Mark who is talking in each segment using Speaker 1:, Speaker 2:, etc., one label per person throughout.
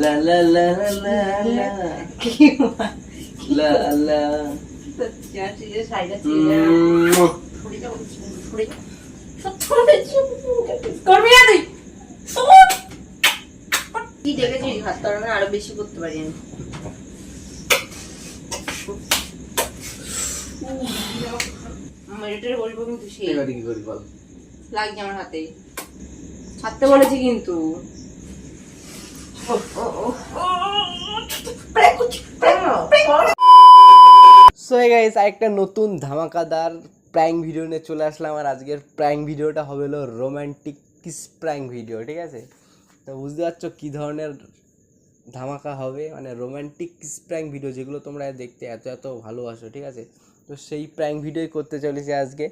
Speaker 1: লা লা লা লা লা লা
Speaker 2: কি
Speaker 1: লা লা
Speaker 2: শাড়িটা
Speaker 1: উম,
Speaker 2: করবি না তুই কি দেখেছিস ভাত তরকারি আরও বেশি করতে পারি আমি বলব কিন্তু
Speaker 1: কি করি বল
Speaker 2: লাগছে আমার হাতে ছাড়তে বলেছি কিন্তু
Speaker 1: সো গাইস একটা নতুন ধামাকাদার প্র্যাঙ্ক ভিডিও নিয়ে চলে আসলাম আর আজকের প্র্যাঙ্ক ভিডিওটা হবে হলো রোমান্টিক কিস প্র্যাঙ্ক ভিডিও ঠিক আছে? তো বুঝতে পারছ কী ধরনের ধামাকা হবে? মানে রোমান্টিক কিস প্র্যাঙ্ক ভিডিও যেগুলো তোমরা দেখতে এত এত ভালোবাসো, ঠিক আছে? তো সেই প্র্যাঙ্ক ভিডিওই করতে চলেছি আজকে।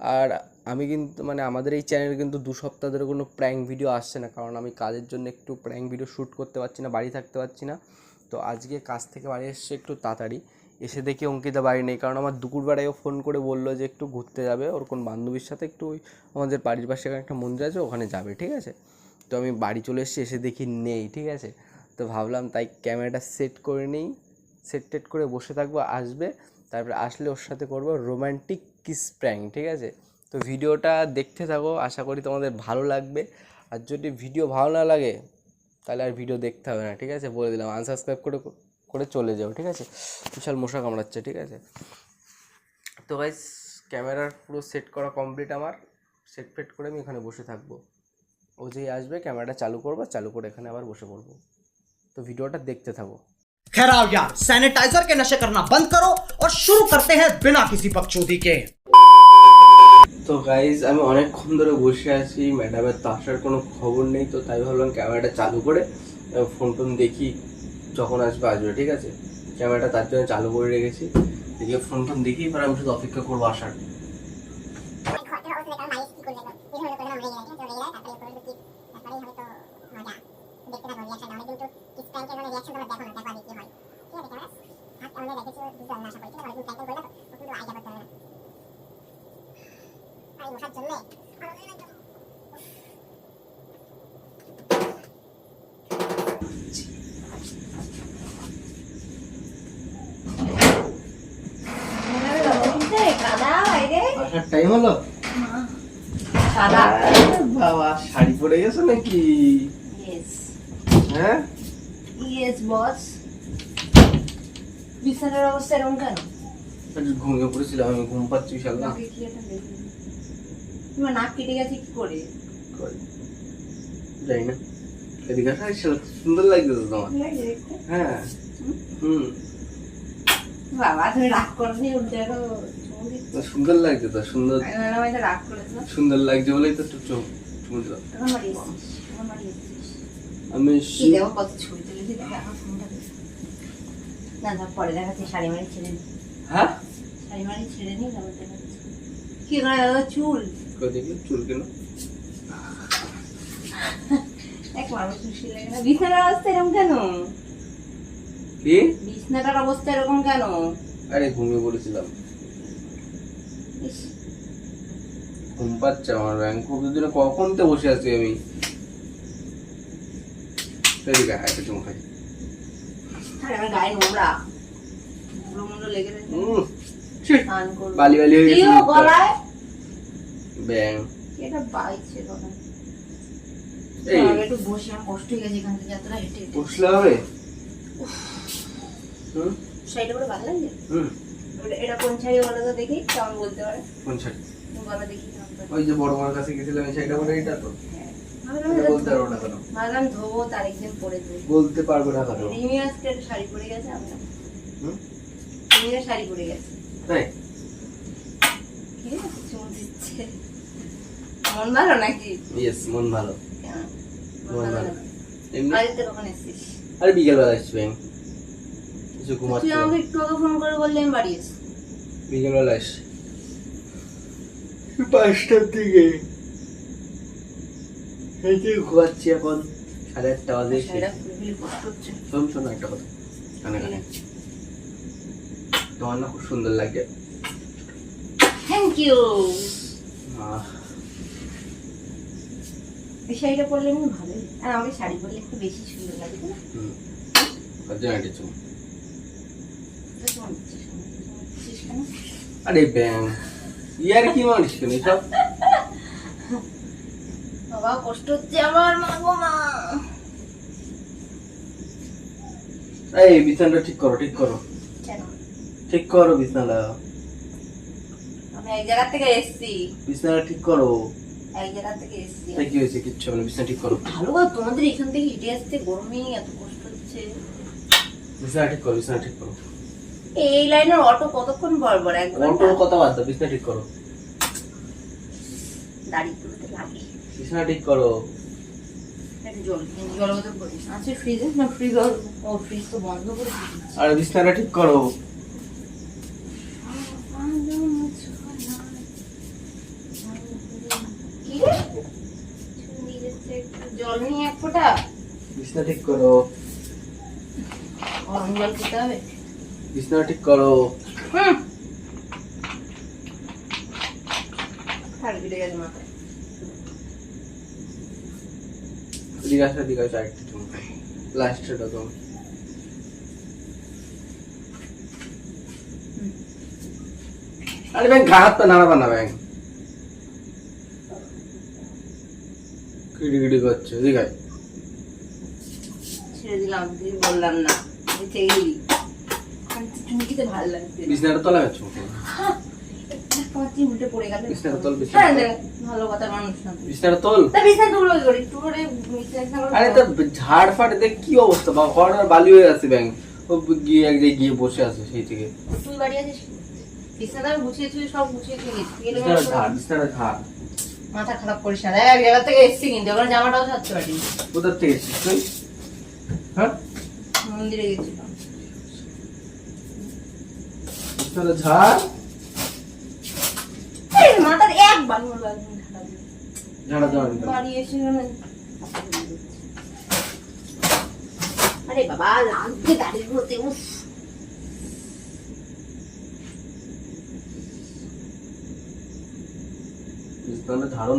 Speaker 1: আর আমি কিন্তু মানে আমাদের এই চ্যানেলে কিন্তু দু সপ্তাহ ধরে কোনো প্র্যাঙ্ক ভিডিও আসছে না, কারণ আমি কাজের জন্য একটু প্র্যাঙ্ক ভিডিও শ্যুট করতে পারছি না, বাড়ি থাকতে পারছি না। তো আজকে কাজ থেকে বাড়ি এসছে একটু তাড়াতাড়ি। এসে দেখি অঙ্কিতা বাড়ি নেই, কারণ আমার দুপুরবেলায়ও ফোন করে বলল যে একটু ঘুরতে যাবে, ওর কোন বান্ধবীর সাথে একটু ওই আমাদের বাড়ির পাশে একটা মন্দির আছে, ওখানে যাবে, ঠিক আছে? তো আমি বাড়ি চলে এসেছি, এসে দেখি নেই, ঠিক আছে? তো ভাবলাম তাই ক্যামেরাটা সেট করে নিই সেট টেট করে বসে থাকব, আসবে, তারপরে আসলে ওর সাথে করব রোমান্টিক কিস প্র্যাঙ্ক ঠিক আছে তো ভিডিওটা দেখতে থাকো আশা করি তোমাদের ভালো লাগবে আর যদি ভিডিও ভালো না লাগে তাহলে আর ভিডিও দেখতে হবে না ঠিক আছে বলে দিলাম আনসাবস্ক্রাইব করে করে চলে যাও ঠিক আছে বিশাল মশা কামড়াচ্ছে ঠিক আছে তো গাইস ক্যামেরার পুরো সেট করা কমপ্লিট আমার সেট ফেট করে আমি এখানে বসে থাকবো ও যেই আসবে ক্যামেরাটা চালু করবো চালু করে এখানে আবার বসে পড়বো তো ভিডিওটা দেখতে থাকো
Speaker 3: खैर आओ यार सैनिटाइजर के नशे करना बंद करो শুরু করতে হ্যাঁ বিনা কিসি পকচোদি
Speaker 1: তো গাইজ আমি অনেকক্ষণ ধরে বসে আছি ম্যাডামের তো আসার কোনো খবর নেই, তো তাই ভাবলাম ক্যামেরাটা চালু করে ফোন টোন দেখি যখন আসবে আসবে, ঠিক আছে? ক্যামেরাটা তার জন্য চালু করে রেখেছি। দেখে ফোন টোন দেখি, এবার আমি শুধু অপেক্ষা করব আসার। আসার টাইম হলো? বাবা শাড়ি পরে গেছো নাকি? হ্যাঁ?
Speaker 2: ইয়েস বস বিছানার অবস্থা এরকম কেন?
Speaker 1: ঘুমিয়ে পড়েছিলাম আমি ঘুম পাচ্ছি বিশাল না।
Speaker 2: আমাকে কি এটা দেখে নে। তোমার নাক কেটে গেছে কি করে?
Speaker 1: যাই না। এদিকে আসা সুন্দর লাগছে তোমার হ্যাঁ। হুম?
Speaker 2: বাবা তুমি রাগ করনি উল্টে
Speaker 1: সুন্দর লাগছে তো সুন্দর। সুন্দর লাগছে বলেই তো একটু চোখ আমি হ্যাঁ?
Speaker 2: কি চুল?
Speaker 1: কেন?
Speaker 2: এক মানুষ লাগে না বিছানার অবস্থা এরকম কেন?
Speaker 1: কি?
Speaker 2: বিছনাটার অবস্থা এরকম কেন?
Speaker 1: আরে ঘুমিয়ে পড়েছিলাম। ঘুম পাচ্ছে আমার ব্যাংক খুব দিনে কখন তো বসে আছি আমি? একটা চুমু খাই।
Speaker 2: গায়ে নোংরা। লেগে
Speaker 1: বালি বালি হয়ে গেছে ব্যাং
Speaker 2: এটা বাইছে বসে কষ্ট হয়ে গেছে এখান থেকে এতটা হেঁটে
Speaker 1: বসলে হবে?
Speaker 2: শাড়িটা করে ভালো লাগছে?
Speaker 1: হুম।
Speaker 2: এটা- কোন শাড়ি বলো তো দেখি কেমন বলতে পারে?
Speaker 1: কোন শাড়ি?
Speaker 2: বলো দেখি। পারে।
Speaker 1: ওই যে বড় মার কাছে গেছিলাম তো
Speaker 2: হ্যাঁ। ভাবলাম
Speaker 1: এটা
Speaker 2: এটা
Speaker 1: বলতে পারব না কেন।
Speaker 2: ভাবলাম ধোবো তার একদিন পরে দেবো
Speaker 1: বলতে পারব না কেন।
Speaker 2: রিমি আজকে শাড়ি পরে গেছে আমি
Speaker 1: হুম?
Speaker 2: রিমিও শাড়ি পরে গেছে।
Speaker 1: তাই?
Speaker 2: কি রে, দিচ্ছে? মন ভালো নাকি?
Speaker 1: ইয়েস মন ভালো।
Speaker 2: মন
Speaker 1: মন
Speaker 2: ভালো।
Speaker 1: ভালো। এমনি?
Speaker 2: বাড়িতে কখন এসেছিস?
Speaker 1: আরে বিকেল বেলা আসছি ব্যাং কিছু
Speaker 2: তুই আমাকে একটু আগে ফোন করে বললি আমি বাড়ি এসছি।
Speaker 1: বিকেল বেলা পাঁচটার দিকে। এই যে ঘুমাচ্ছি এখন সাড়ে আটটা বাজে। শোন শোন একটা কথা। কানে কানে। তোমার না খুব সুন্দর লাগে।
Speaker 2: থ্যাংক ইউ এই শাড়িটা পরলে এমনি ভালোই আর আমাকে শাড়ি পরলে একটু বেশি সুন্দর লাগে না?
Speaker 1: হুম। না কিছু? আরে ব্যাং। ইয়ার কি মারিস কেন সব
Speaker 2: বাবা কষ্ট হচ্ছে আমার মা গো মা।
Speaker 1: এই বিছানাটা ঠিক করো ঠিক করো। ঠিক করো
Speaker 2: আমি এক জায়গা থেকে এসেছি।
Speaker 1: বিছানাটা ঠিক করো।
Speaker 2: এক জায়গা থেকে এসেছি।
Speaker 1: কি হয়েছে? কিচ্ছু না বিছানা ঠিক করো।
Speaker 2: ভালো তোমাদের এখান থেকে হেঁটে আসতে গরমে এত কষ্ট হচ্ছে।
Speaker 1: বিছানা ঠিক করো বিছানা ঠিক করো।
Speaker 2: এই লাইনের অটো কতক্ষণ পর এক
Speaker 1: অটোর কথা বাদ বিছানা ঠিক করো।
Speaker 2: দাড়ি তুলতে লাগে।
Speaker 1: বিছানা ঠিক করো। আরে ঠিক করো।
Speaker 2: জল নিয়ে এক ফোঁটা।
Speaker 1: বিছানা ঠিক করো।
Speaker 2: গরম জল খেতে হবে?
Speaker 1: বিছানা ঠিক করো
Speaker 2: হুম।
Speaker 1: আরেকটু লাস্টটা আরে ব্যাং ঘা হাত পা নাড়াবা না ব্যাং। কিড়ি কিড়ি করছে এদিকে আয়।
Speaker 2: ছেড়ে দিলাম বললাম না। দিই। চুমকিতে ভালো লাগছে না।
Speaker 1: বিছানাটা তলা গেছো
Speaker 2: উল্টে পড়ে গেল।
Speaker 1: বিছানাটা তোল
Speaker 2: হ্যাঁ ভালো কথা মানুষ না। তুই।
Speaker 1: বিছানাটা
Speaker 2: তা বিছানা তুলো করে? একটু করে বিছানা করে
Speaker 1: আরে তো ঝাড় ফাড় দেখ কি অবস্থা? বা ঘর আর বালি হয়ে আছে ব্যাং। ও গিয়ে এক জায়গায় গিয়ে বসে আছে সেই থেকে।
Speaker 2: তুই বাড়ি আছিস? বিছানা আমি গুছিয়ে তুই সব গুছিয়ে তুই গেছিস গেলে
Speaker 1: বিছানাটা
Speaker 2: আমার
Speaker 1: ঝাড় বিছানাটা ঝাড়।
Speaker 2: মাথা খারাপ করিস না। এক জায়গা থেকে এসছি কিন্তু ওখানে জামাটাও ছাড়তে পারিনি।
Speaker 1: কোথার থেকে এসেছিস তুই? হ্যাঁ?
Speaker 2: মন্দিরে গেছিলাম।
Speaker 1: বিছানাটা ঝাড়
Speaker 2: মাথার একবার লাগবে
Speaker 1: ঝাড়া ঝাড়া
Speaker 2: বাড়ি এসে আরে বাবা লাগছে গাড়ির মধ্যে উফ।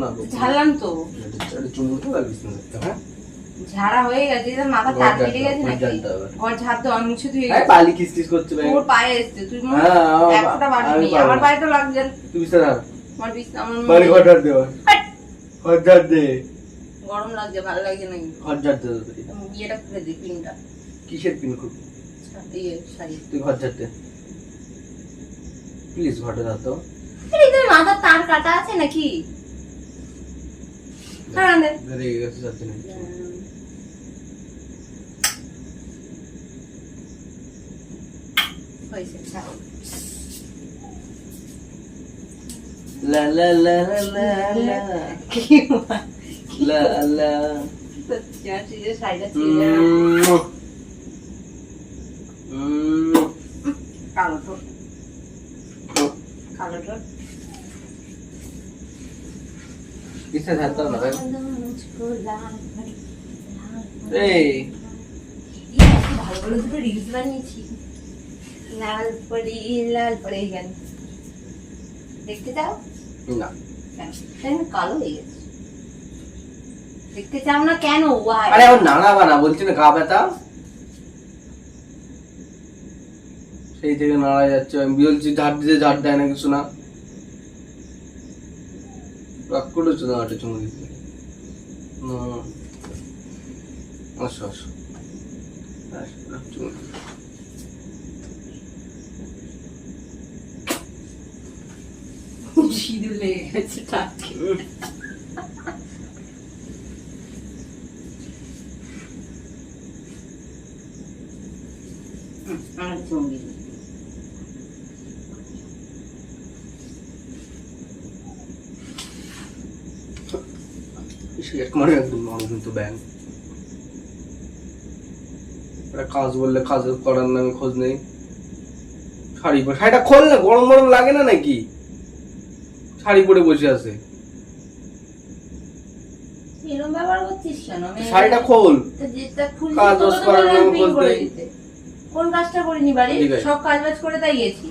Speaker 1: না।
Speaker 2: ঝাড়লাম তো।
Speaker 1: আর বিছানা দেখতে হ্যাঁ?
Speaker 2: ঝাড়া হয়ে গেছে এটা মাথা তার কেটে গেছে নাকি? ঘর ঝাড়তে আমি শুধু
Speaker 1: বালি কিস কিস করছে
Speaker 2: তোর পায়ে এসছে তুই
Speaker 1: আমার-
Speaker 2: এক ফোঁটা বাড়ি
Speaker 1: আমি
Speaker 2: নেই
Speaker 1: পারব
Speaker 2: আমার পায়ে তো লাগছে।
Speaker 1: তুই বিছানা
Speaker 2: আমার বিছনা আমার
Speaker 1: বাড়ি ঘর ঝাড় দে ঘর ঝাড় দে।
Speaker 2: গরম লাগছে ভালো লাগছে না
Speaker 1: ঘর ঝাড় দে
Speaker 2: ইয়েটা খুলে দিই পিনটা।
Speaker 1: কিসের পিন করবি
Speaker 2: ইয়ে শাড়ি।
Speaker 1: তুই ঘর ঝাড় দে। প্লিজ ঘরটা ঝাড় তো
Speaker 2: আরে তোর মাথার তার কাটা আছে নাকি? হ্যাঁ দে।
Speaker 1: রেগে গেছে যাচ্ছে না
Speaker 2: হয়েছে ছাড়ো।
Speaker 1: লা লা লা লা লা
Speaker 2: কি বল?
Speaker 1: লা লা
Speaker 2: সত্যি আমার সেই শাড়িটা ছিঁড়ে যাবে।
Speaker 1: উম। উম।
Speaker 2: কালো ঠোঁট কালো ঠোঁট
Speaker 1: কিসে হবে না? এই
Speaker 2: ভালো ভালো দুটো রিলস বানিয়েছি লাল পরি লাল পরে গান দেখতে চাও?
Speaker 1: না।
Speaker 2: কেন? কালো হয়ে গেছে। দেখতে চাও না কেন?
Speaker 1: আরে আমার নানা বানা বলছি না গা ব্যথা? সেই থেকে নাড়া যাচ্ছে আমি বলছি ঝাড় দিতে ঝাড় দেয় না কিছু না। রাগ করেছ না একটা চুমু দিতে আসো আসো। আসো, চুমু দিতে।
Speaker 2: সিঁদুর লেগে গেছে টাকে আমার চুমকি
Speaker 1: সিগারেট মানে একদম নরম কিন্তু ব্যাং। কাজ বললে কাজ করার নামে খোঁজ নেই। শাড়ি শাড়িটা খোল না গরম গরম লাগে না নাকি? শাড়ি পরে বসে আছে। শাড়িটা খোল। কাজ করার।
Speaker 2: কোন কাজটা করিনি বাড়ি? সব কাজ বাজ করে তাই গেছি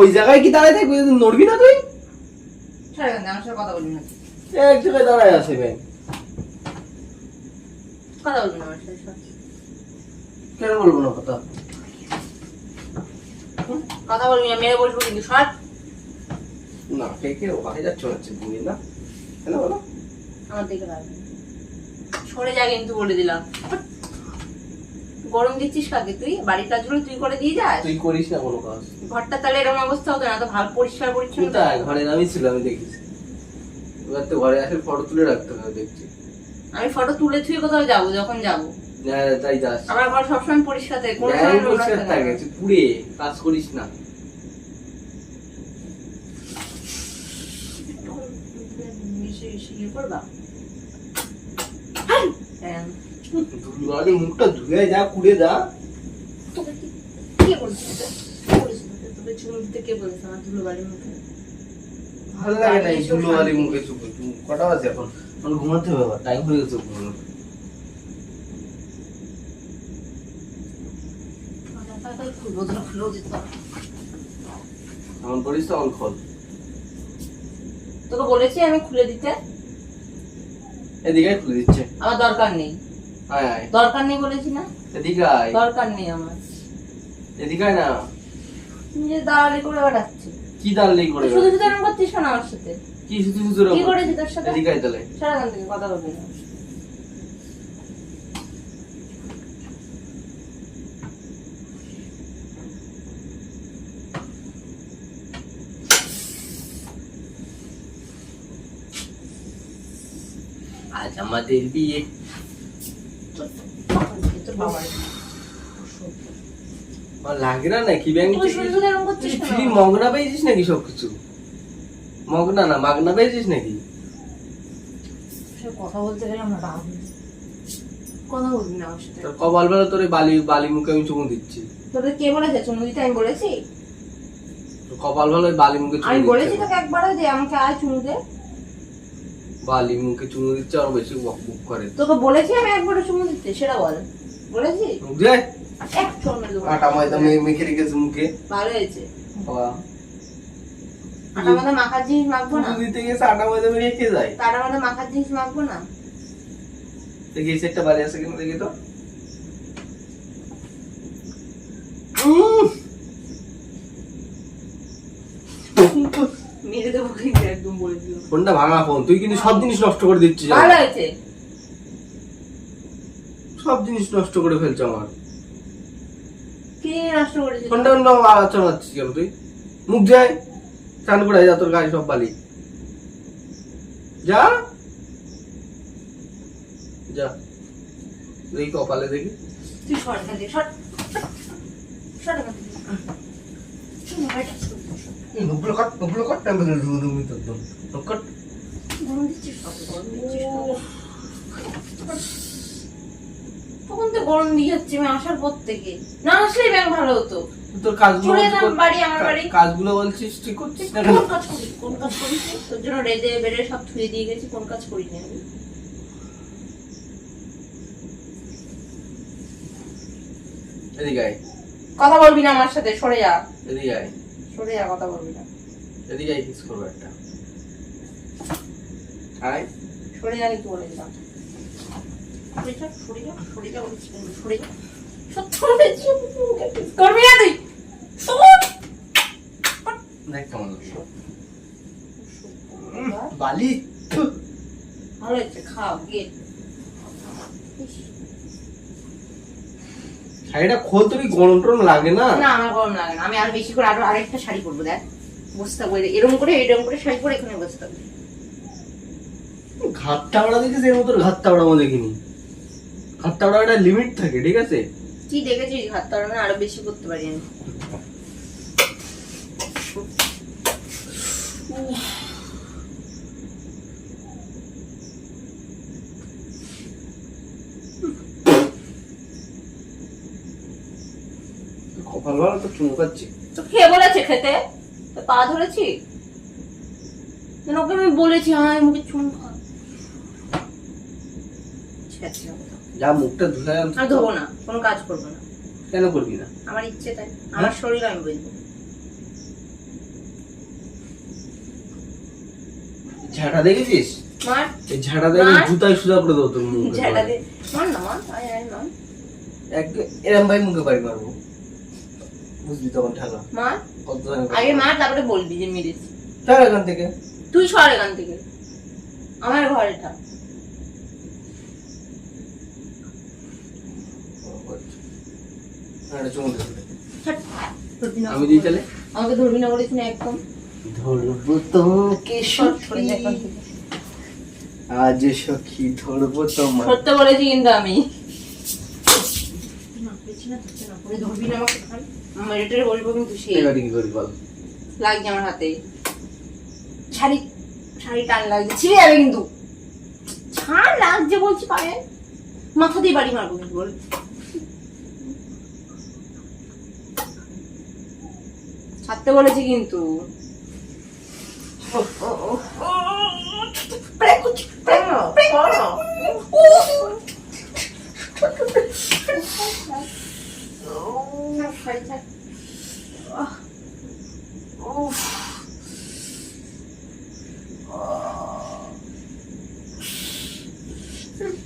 Speaker 1: ওই জায়গায় কি দাঁড়ায় থাকবি? নড়বি না তুই?
Speaker 2: আমার সাথে কথা বলবি না।
Speaker 1: এক জায়গায় দাঁড়ায় আছে ব্যাং
Speaker 2: কথা বলবি না আমার সাথে
Speaker 1: কেন বলব না কথা?
Speaker 2: কথা বলবি না মেরে বসবো কিন্তু সর
Speaker 1: না কে কে ওখানে যাচ্ছ হচ্ছে তুমি না? কেন বলো?
Speaker 2: আমার দিকে লাগবে সরে যা কিন্তু বলে দিলাম। গরম দিচ্ছিস কাকে তুই? বাড়ির কাজগুলো তুই করে দিয়ে যাস?
Speaker 1: তুই করিস না কোনো কাজ।
Speaker 2: ঘরটা তাহলে এরকম অবস্থা হতো না তো ভালো পরিষ্কার পরিচ্ছন্ন।
Speaker 1: ঘরে আমি ছিল আমি দেখেছি এবার তো ঘরে আসে ফটো তুলে রাখতে হবে দেখছি।
Speaker 2: আমি ফটো তুলে থুয়ে কোথাও যাব যখন যাব।
Speaker 1: তাই যাস
Speaker 2: আমার ঘর সবসময় পরিষ্কার থাকে কোনো
Speaker 1: হ্যাঁ,
Speaker 2: সময়
Speaker 1: পরিষ্কার
Speaker 2: থাকে
Speaker 1: থাকে তুই পুড়ে কাজ করিস না।
Speaker 2: বেশি বেশি করবা হ্যাঁ।
Speaker 1: আগে মুখটা ধুয়ে যা কুড়ে যা? ভালো লাগে না এই ধুলো মুখে চুপ কটা বাজে এখন? এখন ঘুমাতে হবে টাইম হয়ে গেছে ঘুমানোর
Speaker 2: মাথা ফাতাই খুলবো, ধরো খুলেও দিতে পারো।
Speaker 1: এমন করিস তো অন খোল।
Speaker 2: তোকে বলেছি আমি খুলে দিতে।
Speaker 1: এদিকে খুলে দিচ্ছে।
Speaker 2: আমার দরকার নেই। দরকার নেই বলেছি না?
Speaker 1: এদিকে
Speaker 2: দরকার নেই আমার।
Speaker 1: এদিকে না।
Speaker 2: নিজে দাঁড়ালি করে বেড়াচ্ছি
Speaker 1: কি দাঁড়ালি করে
Speaker 2: শুধু শুধু এরকম করছিস কেন আমার সাথে?
Speaker 1: কি শুধু শুধু
Speaker 2: কি? করেছি তোর সাথে?
Speaker 1: এদিকে তাহলে।
Speaker 2: সারা থেকে কথা বলবি না।
Speaker 1: আজ আমাদের বিয়ে
Speaker 2: তোর বাবার দিকে, তোর বাবার দিকে।
Speaker 1: আমার লাগে না নাকি ব্যাংক
Speaker 2: তুই শুধু শুধু এরকম করছিস কেন?
Speaker 1: ফ্রি মগনা পেয়েছিস নাকি সবকিছু মগনা না মাগনা পেয়েছিস নাকি
Speaker 2: কথা বলতে গেলে আমরা রাগ যাই। কথা বলবি না আমার সাথে
Speaker 1: তোর কপাল বেলা তোর বালি বালি মুখে আমি চুমু দিচ্ছি
Speaker 2: তোদের কে বলেছে চুমু দিতে আমি বলেছি
Speaker 1: কপাল ওই বালি মুখে
Speaker 2: আমি বলেছি তোকে একবারও যে আমাকে আয় চুমু দে
Speaker 1: বালি মুখে চুমু দিচ্ছে আর বেশি বক বক করে।
Speaker 2: তোকে বলেছি আমি একবার চুমু দিতে সেটা বল। বলেছি?
Speaker 1: মুখ
Speaker 2: এক চুমু দেবো।
Speaker 1: আটা ময়দা মে- মেখে রেখেছে মুখে।
Speaker 2: ভালো হয়েছে।
Speaker 1: বাবা।
Speaker 2: আটা ময়দা মাখার জিনিস মাখবো না?
Speaker 1: দিতে গেছে আটা ময়দা মেখে যায়।
Speaker 2: আটা ময়দা মাখার জিনিস মাখবো না?
Speaker 1: দেখি সেটটা বাড়ি আছে কিনা দেখি তো উম!
Speaker 2: মেরে দেবো
Speaker 1: ফোনটা ভাঙা ফোন তুই কিন্তু সব জিনিস নষ্ট করে দিচ্ছিস
Speaker 2: ভালো হয়েছে
Speaker 1: সব জিনিস নষ্ট করে ফেলছ আমার
Speaker 2: কি নষ্ট করেছিস
Speaker 1: ফোনটা অন্য আলোচনা হচ্ছিস কেন তুই মুখ যায় স্নান করে যা তোর গায়ে সব বালি যা যা দেখি কপালে দেখি
Speaker 2: তুই সর সর সর।
Speaker 1: নুপুলো কাট নুপুলো কাট টাইম বেগে রুদু রুমি তো একদম কাট
Speaker 2: গরম দিচ্ছিস কত, গরম দিচ্ছিস কত। তখন তো গরম দিয়ে যাচ্ছে আমি আসার পর থেকে। না আসলেই ব্যাংক ভালো হতো।
Speaker 1: তোর কাজগুলো
Speaker 2: চলে
Speaker 1: বলছিস
Speaker 2: বাড়ি, আমার বাড়ি।
Speaker 1: কাজগুলো বলছিস ঠিক করছিস না
Speaker 2: কোন কাজ করি কোন কাজ করিস তোর জন্য রেদে বেড়ে সব ধুয়ে দিয়ে গেছি কোন কাজ করিনি আমি?
Speaker 1: এদিকে
Speaker 2: কথা বলবি না আমার সাথে সরে যা।
Speaker 1: এদিকে আয়।
Speaker 2: সরে যা কথা বলবি না।
Speaker 1: এদিকে আয় কিস করব একটা। আয়।
Speaker 2: সরে যা কিন্তু বলে দিলাম। সরে যা সরে যা সরে যা সরে যা। সত্যি বলেছি, করবি না তুই।
Speaker 1: দেখ কেমন বালি।
Speaker 2: ভালো হয়েছে খাও গিয়ে।
Speaker 1: শাড়িটা খোল কি গরম টরম লাগে না?
Speaker 2: না আমার গরম লাগে না। আমি আর বেশি করে আরও আরেকটা শাড়ি পরবো দেখ। বসে থাকব এরকম করে এরকম করে শাড়ি পরে এখানে বসে থাকব
Speaker 1: ঘাত টাবড়া দেখিস এর মতো ঘাত টাবড়া মধ্যে দেখিনি। ঘাত টাবড়া একটা লিমিট থাকে ঠিক আছে?
Speaker 2: কি দেখেছিস? হাত তার আরও বেশি করতে পারি আমি
Speaker 1: কপাল ভালো তো চুমকাচ্ছি
Speaker 2: তো খেয়ে বলেছে খেতে? পা ধরেছি? ওকে আমি বলেছি হ্যাঁ মুখে খা।
Speaker 1: যা মুখটা ধুলে
Speaker 2: আমি ধোবো না কোনো কাজ করব না।
Speaker 1: কেন করবি না?
Speaker 2: আমার ইচ্ছে তাই। আমার শরীর আমি বুঝব
Speaker 1: ঝাঁটা দেখেছিস?
Speaker 2: মার।
Speaker 1: ঝাঁটা দেখে। জুতায় সুদা করে দেবো তোর মুখে
Speaker 2: ঝাড়া দে মার না মার। আয় আয় মার।
Speaker 1: এক এরম ভাই মুখে বাড়ি মারবো। বুঝলি তখন ঠেলা।
Speaker 2: মার
Speaker 1: কত
Speaker 2: আগে মার তারপরে বলবি যে মেরেছি।
Speaker 1: চল এখান থেকে?
Speaker 2: তুই সর এখান থেকে। আমার ধরবি না।
Speaker 1: আমি দিই তাহলে?
Speaker 2: আমাকে ধরবি না বলেছি না একদম।
Speaker 1: ধরবো তোমাকে। আজ সখী ধরবো তোমার
Speaker 2: বলেছি কিন্তু আমি। না, পেছি না, ধরতে না, পরে ধরবি না আমাকে, মেরে বলব কিন্তু
Speaker 1: বল
Speaker 2: লাগছে আমার হাতে। শাড়ি শাড়ি টান লাগছে ছিঁড়ে যাবে কিন্তু। ছাড় লাগছে বলছি পায়ে। মাথা দিয়ে বাড়ি মারবো কিন্তু বল। ছাড়তে বলেছি কিন্তু। প্র্যাঙ্ক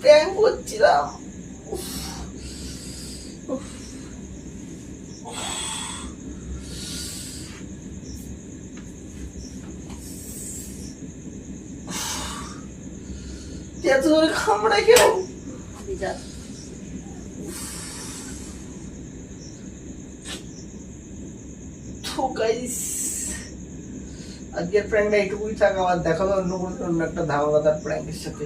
Speaker 2: প্র্যাঙ্ক করছিলাম এত খামড়া কেন তো গাইস আজকের প্র্যাঙ্কটা এইটুকুই থাক আবার দেখাল অন্য কোনো একটা ধামাকাদার প্র্যাঙ্কের সাথে।